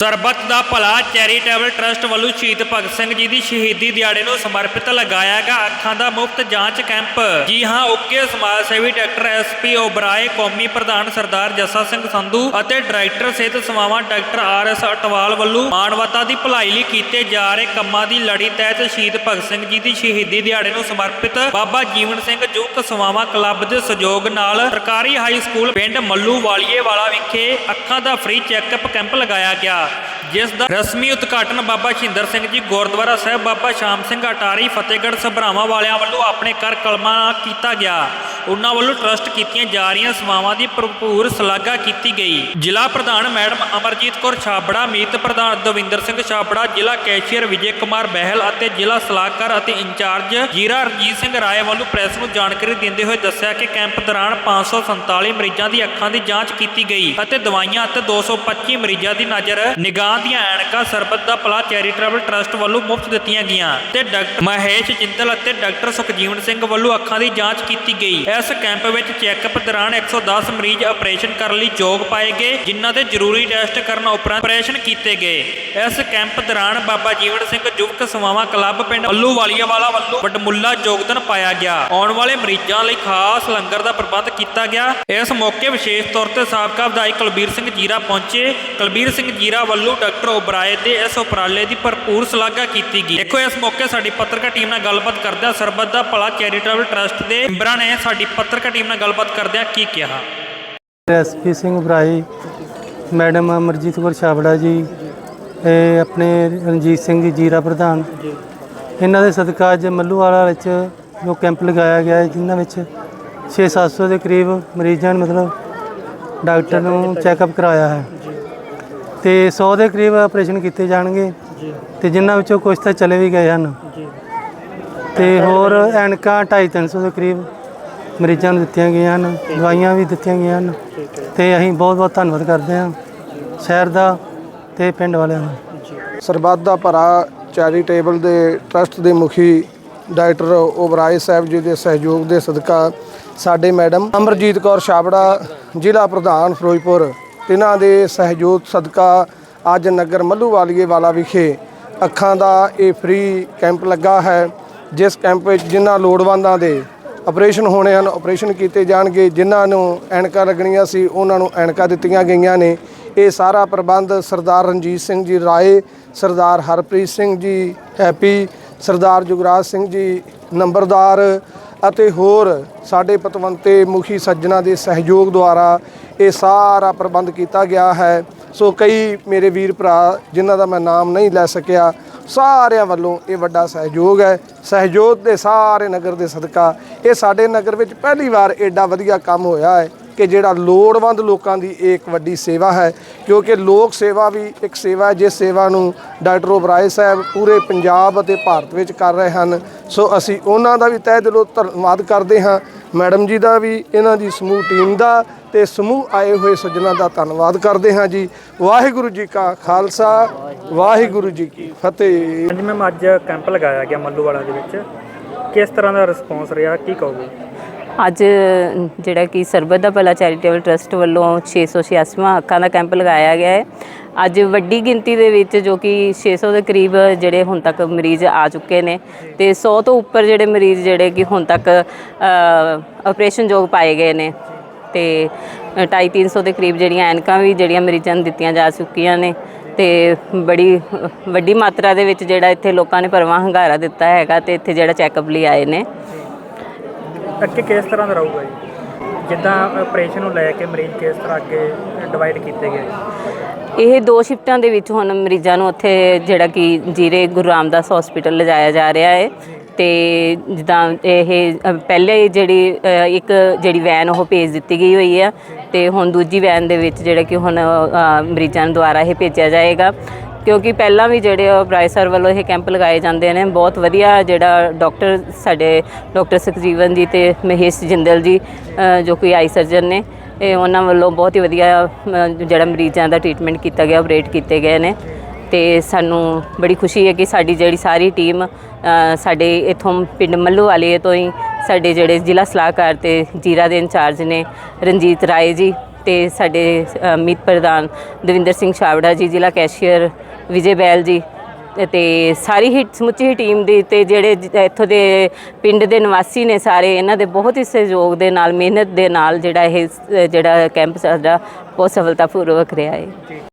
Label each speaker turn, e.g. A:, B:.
A: ਸਰਬੱਤ ਦਾ ਭਲਾ charitable trust ਵੱਲੋਂ ਸ਼ਹੀਦ ਭਗਤ ਸਿੰਘ ਜੀ ਦੀ ਸ਼ਹੀਦੀ ਦਿਹਾੜੇ ਨੂੰ ਸਮਰਪਿਤ ਲਗਾਇਆ ਗਿਆ ਅੱਖਾਂ ਦਾ ਮੁਫਤ ਜਾਂਚ ਕੈਂਪ। ਜੀ ਹਾਂ ਉੱਕੇ ਸਮਾਜ ਸੇਵੀ ਡਾਕਟਰ ਐਸਪੀ ਓਬਰਾਏ, ਕੌਮੀ ਪ੍ਰਧਾਨ ਸਰਦਾਰ ਜੱਸਾ ਸਿੰਘ ਸੰਧੂ ਅਤੇ ਡਾਇਰੈਕਟਰ ਸਿਹਤ ਸੇਵਾਵਾਂ ਡਾਕਟਰ ਆਰ ਐਸ ਅਟਵਾਲ ਵੱਲੋਂ ਮਾਨਵਤਾ ਦੀ ਭਲਾਈ ਲਈ ਕੀਤੇ ਜਾ ਰਹੇ ਕੰਮਾਂ ਦੀ ਲੜੀ ਤਹਿਤ ਸ਼ਹੀਦ ਭਗਤ ਸਿੰਘ ਜੀ ਦੀ ਸ਼ਹੀਦੀ ਦਿਹਾੜੇ ਨੂੰ ਸਮਰਪਿਤ ਬਾਬਾ ਜੀਵਨ ਸਿੰਘ ਯੁਵਕ ਸੇਵਾਵਾਂ ਕਲੱਬ ਦੇ ਸਹਿਯੋਗ ਨਾਲ ਸਰਕਾਰੀ ਹਾਈ ਸਕੂਲ ਪਿੰਡ ਮੱਲੂ ਵਾਲੀਏ ਵਾਲਾ ਵਿਖੇ ਅੱਖਾਂ ਦਾ ਫ੍ਰੀ ਚੈੱਕਅਪ ਕੈਂਪ ਲਗਾਇਆ ਗਿਆ। ਜਿਸ ਦਾ ਰਸਮੀ ਉਦਘਾਟਨ ਬਾਬਾ ਸ਼ਿੰਦਰ ਸਿੰਘ ਜੀ ਗੁਰਦੁਆਰਾ ਸਾਹਿਬ, ਬਾਬਾ ਸ਼ਾਮ ਸਿੰਘ ਅਟਾਰੀ, ਫਤਿਹਗੜ੍ਹ ਸਭਰਾਵਾਂ ਵਾਲਿਆਂ ਵੱਲੋਂ ਆਪਣੇ ਕਰ ਕਲਮਾਂ ਨਾਲ ਕੀਤਾ ਗਿਆ। ਉਹਨਾਂ ਵੱਲੋਂ ਟਰਸਟ ਕੀਤੀਆਂ ਜਾ ਰਹੀਆਂ ਸੇਵਾਵਾਂ ਦੀ ਭਰਪੂਰ ਸ਼ਲਾਘਾ ਕੀਤੀ ਗਈ। ਜ਼ਿਲ੍ਹਾ ਪ੍ਰਧਾਨ ਮੈਡਮ ਅਮਰਜੀਤ ਕੌਰ ਛਾਬੜਾ, ਮੀਤ ਪ੍ਰਧਾਨ ਦਵਿੰਦਰ ਸਿੰਘ ਛਾਬੜਾ, ਜ਼ਿਲ੍ਹਾ ਕੈਸ਼ੀਅਰ ਵਿਜੇ ਕੁਮਾਰ ਬਹਿਲ ਅਤੇ ਜ਼ਿਲ੍ਹਾ ਸਲਾਹਕਾਰ ਅਤੇ ਇੰਚਾਰਜ ਜੀਰਾ ਰਣਜੀਤ ਸਿੰਘ ਰਾਏ ਵੱਲੋਂ ਪ੍ਰੈਸ ਨੂੰ ਜਾਣਕਾਰੀ ਦਿੰਦੇ ਹੋਏ ਦੱਸਿਆ ਕਿ ਕੈਂਪ ਦੌਰਾਨ 547 ਮਰੀਜ਼ਾਂ ਦੀ ਅੱਖਾਂ ਦੀ ਜਾਂਚ ਕੀਤੀ ਗਈ ਅਤੇ ਦਵਾਈਆਂ ਅਤੇ 225 ਮਰੀਜ਼ਾਂ ਦੀ ਨਜ਼ਰ ਨਿਗਾਹ ਦੀਆਂ ਐਨਕਾਂ ਸਰਬਤ ਦਾ ਭਲਾ ਚੈਰੀਟੇਬਲ ਟਰਸਟ ਵੱਲੋਂ ਮੁਫਤ ਦਿੱਤੀਆਂ ਗਈਆਂ ਤੇ ਡਾਕਟਰ ਮਹੇਸ਼ ਜਿੰਦਲ ਅਤੇ ਡਾਕਟਰ ਸੁਖਜੀਵਨ ਸਿੰਘ ਵੱਲੋਂ ਅੱਖਾਂ ਦੀ ਜਾਂਚ ਕੀਤੀ ਗਈ। ਇਸ ਕੈਂਪ ਵਿੱਚ ਚੈੱਕਅਪ ਦੌਰਾਨ 110 ਮਰੀਜ਼ ਆਪਰੇਸ਼ਨ ਕਰਨ ਲਈ ਯੋਗ ਪਾਏ ਗਏ, ਜਿਨ੍ਹਾਂ ਦੇ ਜ਼ਰੂਰੀ ਟੈਸਟ ਕਰਨ ਉਪਰੰਤ ਆਪਰੇਸ਼ਨ ਕੀਤੇ ਗਏ। ਇਸ ਕੈਂਪ ਦੌਰਾਨ ਬਾਬਾ ਜੀਵਨ ਸਿੰਘ ਯੁਵਕ ਸੇਵਾਵਾਂ ਕਲੱਬ ਪਿੰਡ ਅੱਲੂ ਵਾਲੀਆ ਵੱਲੋਂ ਵੱਡਮੁੱਲਾ ਯੋਗਦਾਨ ਪਾਇਆ ਗਿਆ। ਆਉਣ ਵਾਲੇ ਮਰੀਜ਼ਾਂ ਲਈ ਖਾਸ ਲੰਗਰ ਦਾ ਪ੍ਰਬੰਧ ਕੀਤਾ ਗਿਆ। ਇਸ ਮੌਕੇ ਵਿਸ਼ੇਸ਼ ਤੌਰ ਤੇ ਸਾਬਕਾ ਵਿਧਾਇਕ ਕੁਲਬੀਰ ਸਿੰਘ ਜੀਰਾ ਪਹੁੰਚੇ। ਕੁਲਬੀਰ ਸਿੰਘ ਜੀਰਾ ਵੱਲੋਂ ਡਾਕਟਰ ਓਬਰਾਏ ਦੇ ਇਸ ਉਪਰਾਲੇ ਦੀ ਭਰਪੂਰ ਸ਼ਲਾਘਾ ਕੀਤੀ ਗਈ। ਦੇਖੋ, ਇਸ ਮੌਕੇ ਸਾਡੀ ਪੱਤਰਕਾਰ ਟੀਮ ਨਾਲ ਗੱਲਬਾਤ ਕਰਦਿਆਂ ਸਰਬੱਤ ਦਾ ਭਲਾ ਚੈਰੀਟੇਬਲ ਟਰਸਟ ਦੇ ਮੈਂਬਰਾਂ ਨੇ ਸਾਡੀ ਪੱਤਰਕਾਰ ਟੀਮ ਨਾਲ ਗੱਲਬਾਤ ਕਰਦਿਆਂ ਕੀ ਕਿਹਾ?
B: ਐਸਪੀ ਸਿੰਘ ਬਰਾਈ, ਮੈਡਮ ਅਮਰਜੀਤ ਕੌਰ ਛਾਬੜਾ ਜੀ ਇਹ ਆਪਣੇ ਰਣਜੀਤ ਸਿੰਘ ਜੀਰਾ ਪ੍ਰਧਾਨ। ਇਹਨਾਂ ਦੇ ਸਦਕਾ ਅੱਜ ਮੱਲੂਵਾਲਾ ਵਿੱਚ ਜੋ ਕੈਂਪ ਲਗਾਇਆ ਗਿਆ ਹੈ, ਜਿਨ੍ਹਾਂ ਵਿੱਚ 6-700 ਦੇ ਕਰੀਬ ਮਰੀਜ਼ਾਂ ਨੂੰ ਮਤਲਬ ਡਾਕਟਰ ਨੂੰ ਚੈੱਕਅਪ ਕਰਾਇਆ ਹੈ। ਤੇ 100 ਦੇ ਕਰੀਬ ਆਪਰੇਸ਼ਨ ਕੀਤੇ ਜਾਣਗੇ, ਤੇ ਜਿਨ੍ਹਾਂ ਵਿੱਚੋਂ ਕੁਝ ਤਾਂ ਚਲੇ ਵੀ ਗਏ ਹਨ। ਤੇ ਹੋਰ ਐਨਕਾਂ 250-300 ਦੇ ਕਰੀਬ ਮਰੀਜ਼ਾਂ ਨੂੰ ਦਿੱਤੀਆਂ ਗਈਆਂ ਹਨ ਦਵਾਈਆਂ ਵੀ ਦਿੱਤੀਆਂ ਗਈਆਂ ਹਨ ਤੇ ਅਸੀਂ ਬਹੁਤ ਬਹੁਤ ਧੰਨਵਾਦ ਕਰਦੇ ਹਾਂ ਸ਼ਹਿਰ ਦਾ ਤੇ ਪਿੰਡ ਵਾਲਿਆਂ ਦਾ।
C: ਸਰਬੱਤ ਦਾ ਭਰਾ ਚੈਰੀਟੇਬਲ ਦੇ ਟਰਸਟ ਦੇ ਮੁਖੀ ਡਾਕਟਰ ਓਬਰਾਏ ਸਾਹਿਬ ਜੀ ਦੇ ਸਹਿਯੋਗ ਦੇ ਸਦਕਾ ਸਾਡੇ ਮੈਡਮ ਅਮਰਜੀਤ ਕੌਰ ਛਾਬੜਾ ਜ਼ਿਲ੍ਹਾ ਪ੍ਰਧਾਨ ਫਿਰੋਜ਼ਪੁਰ ਇਹਨਾਂ ਦੇ ਸਹਿਯੋਗ ਸਦਕਾ ਅੱਜ ਨਗਰ ਮੱਲੂਵਾਲੀਏ ਵਾਲਾ ਵਿਖੇ ਅੱਖਾਂ ਦਾ ਇਹ ਫ੍ਰੀ ਕੈਂਪ ਲੱਗਾ ਹੈ ਜਿਸ ਕੈਂਪ ਵਿੱਚ ਜਿਨ੍ਹਾਂ ਲੋੜਵੰਦਾਂ ਦੇ ਆਪਰੇਸ਼ਨ ਹੋਣੇ ਹਨ, ਆਪਰੇਸ਼ਨ ਕੀਤੇ ਜਾਣਗੇ, ਜਿਨ੍ਹਾਂ ਨੂੰ ਐਨਕਾਂ ਲੱਗਣੀਆਂ ਸੀ, ਉਹਨਾਂ ਨੂੰ ਐਨਕਾਂ ਦਿੱਤੀਆਂ ਗਈਆਂ ਨੇ। ਇਹ ਸਾਰਾ ਪ੍ਰਬੰਧ ਸਰਦਾਰ ਰਣਜੀਤ ਸਿੰਘ ਜੀ ਰਾਏ, ਸਰਦਾਰ ਹਰਪ੍ਰੀਤ ਸਿੰਘ ਜੀ ਹੈਪੀ ਸਰਦਾਰ ਜੁਗਰਾਜ ਸਿੰਘ ਜੀ ਨੰਬਰਦਾਰ ਅਤੇ ਹੋਰ ਸਾਡੇ ਪਤਵੰਤੇ ਮੁਖੀ ਸੱਜਣਾ ਦੇ ਸਹਿਯੋਗ ਦੁਆਰਾ ਇਹ ਸਾਰਾ ਪ੍ਰਬੰਧ ਕੀਤਾ ਗਿਆ ਹੈ। ਸੋ ਕਈ ਮੇਰੇ ਵੀਰ ਭਰਾ, ਜਿਨ੍ਹਾਂ ਦਾ ਮੈਂ ਨਾਮ ਨਹੀਂ ਲੈ ਸਕਿਆ ਸਾਰਿਆਂ ਵੱਲੋਂ ਇਹ ਵੱਡਾ ਸਹਿਯੋਗ ਹੈ। ਸਹਿਯੋਗ ਦੇ ਸਾਰੇ ਨਗਰ ਦੇ ਸਦਕਾ। ਇਹ ਸਾਡੇ ਨਗਰ ਵਿੱਚ ਪਹਿਲੀ ਵਾਰ ਐਡਾ ਵਧੀਆ ਕੰਮ ਹੋਇਆ ਹੈ ਕਿ ਜਿਹੜਾ ਲੋੜਵੰਦ ਲੋਕਾਂ ਦੀ ਇਹ ਇੱਕ ਵੱਡੀ ਸੇਵਾ ਹੈ। ਕਿਉਂਕਿ ਲੋਕ ਸੇਵਾ ਵੀ ਇੱਕ ਸੇਵਾ ਹੈ, ਜਿਸ ਸੇਵਾ ਨੂੰ ਡਾਕਟਰ ਓਬਰਾਏ ਸਾਹਿਬ ਪੂਰੇ ਪੰਜਾਬ ਅਤੇ ਭਾਰਤ ਵਿੱਚ ਕਰ ਰਹੇ ਹਨ। ਸੋ ਅਸੀਂ ਉਹਨਾਂ ਦਾ ਵੀ ਤਹਿ ਦਿਲੋਂ ਧੰਨਵਾਦ ਕਰਦੇ ਹਾਂ। ਮੈਡਮ ਜੀ ਦਾ ਵੀ, ਇਹਨਾਂ ਦੀ ਸਮੂਹ ਟੀਮ ਦਾ ਤੇ ਸਮੂਹ ਆਏ ਹੋਏ ਸੱਜਣਾ ਦਾ ਧੰਨਵਾਦ ਕਰਦੇ ਹਾਂ ਜੀ। ਵਾਹਿਗੁਰੂ ਜੀ ਕਾ ਖਾਲਸਾ ਵਾਹਿਗੁਰੂ ਜੀ ਕੀ ਫਤਿਹ।
A: ਹਾਂਜੀ ਮੈਮ ਅੱਜ ਕੈਂਪ ਲਗਾਇਆ ਗਿਆ ਮੱਲੂਵਾਲਾ ਦੇ ਵਿੱਚ। ਕਿਸ ਤਰ੍ਹਾਂ ਦਾ ਰਿਸਪੌਂਸ ਰਿਹਾ ਕੀ ਕਹੋਗੇ?
D: ਅੱਜ ਜਿਹੜਾ ਕਿ ਸਰਬਤ ਦਾ ਭਲਾ ਚੈਰੀਟੇਬਲ ਟਰਸਟ ਵੱਲੋਂ 686ਵਾਂ ਅੱਖਾਂ ਦਾ ਕੈਂਪ ਲਗਾਇਆ ਗਿਆ ਹੈ। ਅੱਜ ਵੱਡੀ ਗਿਣਤੀ ਦੇ ਵਿੱਚ ਜੋ ਕਿ 600 ਦੇ ਕਰੀਬ ਜਿਹੜੇ ਹੁਣ ਤੱਕ ਮਰੀਜ਼ ਆ ਚੁੱਕੇ ਨੇ ਤੇ 100 ਤੋਂ ਉੱਪਰ ਜਿਹੜੇ ਮਰੀਜ਼ ਜਿਹੜੇ ਕਿ ਹੁਣ ਤੱਕ ਆਪਰੇਸ਼ਨ ਯੋਗ ਪਾਏ ਗਏ ਨੇ। ਤੇ 250 ਦੇ ਕਰੀਬ ਜਿਹੜੀਆਂ ਐਨਕਾਂ ਵੀ ਜਿਹੜੀਆਂ ਮਰੀਜ਼ਾਂ ਨੂੰ ਦਿੱਤੀਆਂ ਜਾ ਚੁੱਕੀਆਂ ਨੇ ਤੇ ਬੜੀ ਵੱਡੀ ਮਾਤਰਾ ਦੇ ਵਿੱਚ ਜਿਹੜਾ ਇੱਥੇ ਲੋਕਾਂ ਨੇ ਪਰਵਾਹ ਹੰਗਾਰਾ ਦਿੱਤਾ ਹੈਗਾ ਤੇ ਇੱਥੇ ਜਿਹੜਾ ਚੈੱਕਅਪ ਲਈ ਆਏ ਨੇ।
A: ਅੱਗੇ ਕਿਸ ਤਰ੍ਹਾਂ ਦਾ ਰਹੂਗਾ ਜੀ? ਜਿੱਦਾਂ ਆਪਰੇਸ਼ਨ ਨੂੰ ਲੈ ਕੇ ਮਰੀਜ਼ ਕਿਸ ਤਰ੍ਹਾਂ ਅੱਗੇ ਡਿਵਾਈਡ ਕੀਤੇ ਗਏ?
D: ਇਹ ਦੋ ਸ਼ਿਫਟਾਂ ਦੇ ਵਿੱਚ ਹੁਣ ਮਰੀਜ਼ਾਂ ਨੂੰ ਉੱਥੇ ਜਿਹੜਾ ਕਿ ਜੀਰੇ ਗੁਰੂ ਰਾਮਦਾਸ ਹਸਪੀਟਲ ਲਿਜਾਇਆ ਜਾ ਰਿਹਾ ਹੈ। ਤੇ ਜਿੱਦਾਂ ਇਹ ਅ, ਪਹਿਲੇ ਜਿਹੜੀ ਅ, ਇੱਕ ਜਿਹੜੀ ਵੈਨ ਉਹ ਭੇਜ ਦਿੱਤੀ ਗਈ ਹੋਈ ਹੈ ਤੇ ਹੁਣ ਦੂਜੀ ਵੈਨ ਦੇ ਵਿੱਚ ਜਿਹੜਾ ਕਿ ਹੁਣ ਅ, ਮਰੀਜ਼ਾਂ ਨੂੰ ਦੁਆਰਾ ਇਹ ਭੇਜਿਆ ਜਾਏਗਾ। ਕਿਉਂਕਿ ਪਹਿਲਾਂ ਵੀ ਜਿਹੜੇ ਬਰਾਏ ਸਰ ਵੱਲੋਂ ਇਹ ਕੈਂਪ ਲਗਾਏ ਜਾਂਦੇ ਨੇ ਬਹੁਤ ਵਧੀਆ ਜਿਹੜਾ ਡਾਕਟਰ ਸਾਡੇ ਡਾਕਟਰ ਸੁਖਜੀਵਨ ਜੀ ਤੇ ਮਹੇਸ਼ ਜਿੰਦਲ ਜੀ ਅ, ਜੋ ਕੋਈ ਆਈ ਸਰਜਨ ਨੇ ਇਹ ਉਹਨਾਂ ਵੱਲੋਂ ਬਹੁਤ ਹੀ ਵਧੀਆ ਅ, ਜਿਹੜਾ ਮਰੀਜ਼ਾਂ ਦਾ ਟ੍ਰੀਟਮੈਂਟ ਕੀਤਾ ਗਿਆ ਆਪਰੇਟ ਕੀਤੇ ਗਏ ਨੇ। ਤੇ ਸਾਨੂੰ ਬੜੀ ਖੁਸ਼ੀ ਹੈ ਕਿ ਸਾਡੀ ਜਿਹੜੀ ਸਾਰੀ ਟੀਮ ਸਾਡੇ ਇਥੋਂ ਪਿੰਡ ਮੱਲੂ ਵਾਲੇ ਤੋਂ ਹੀ ਸਾਡੇ ਜਿਹੜੇ ਜ਼ਿਲ੍ਹਾ ਸਲਾਹਕਾਰ ਤੇ ਜੀਰਾ ਦੇ ਇੰਚਾਰਜ ਨੇ ਰਣਜੀਤ ਰਾਏ ਜੀ ਤੇ ਸਾਡੇ ਮੀਤ ਪ੍ਰਧਾਨ ਦਵਿੰਦਰ ਸਿੰਘ ਛਾਵੜਾ ਜੀ, ਜ਼ਿਲ੍ਹਾ ਕੈਸ਼ੀਅਰ ਵਿਜੇ ਬੈਲ ਜੀ ਤੇ- ਸਾਰੀ ਹੀ ਸਮੁੱਚੀ ਹੀ ਟੀਮ ਦੀ ਤੇ ਜਿਹੜੇ ਇੱਥੋਂ ਦੇ ਪਿੰਡ ਦੇ ਨਿਵਾਸੀ ਨੇ ਸਾਰੇ, ਇਹਨਾਂ ਦੇ ਬਹੁਤ ਹੀ ਸਹਿਯੋਗ ਦੇ ਨਾਲ, ਮਿਹਨਤ ਦੇ ਨਾਲ ਜਿਹੜਾ ਇਹ, ਜਿਹੜਾ ਕੈਂਪ ਸਾਡਾ ਬਹੁਤ ਸਫਲਤਾਪੂਰਵਕ ਰਿਹਾ ਹੈ।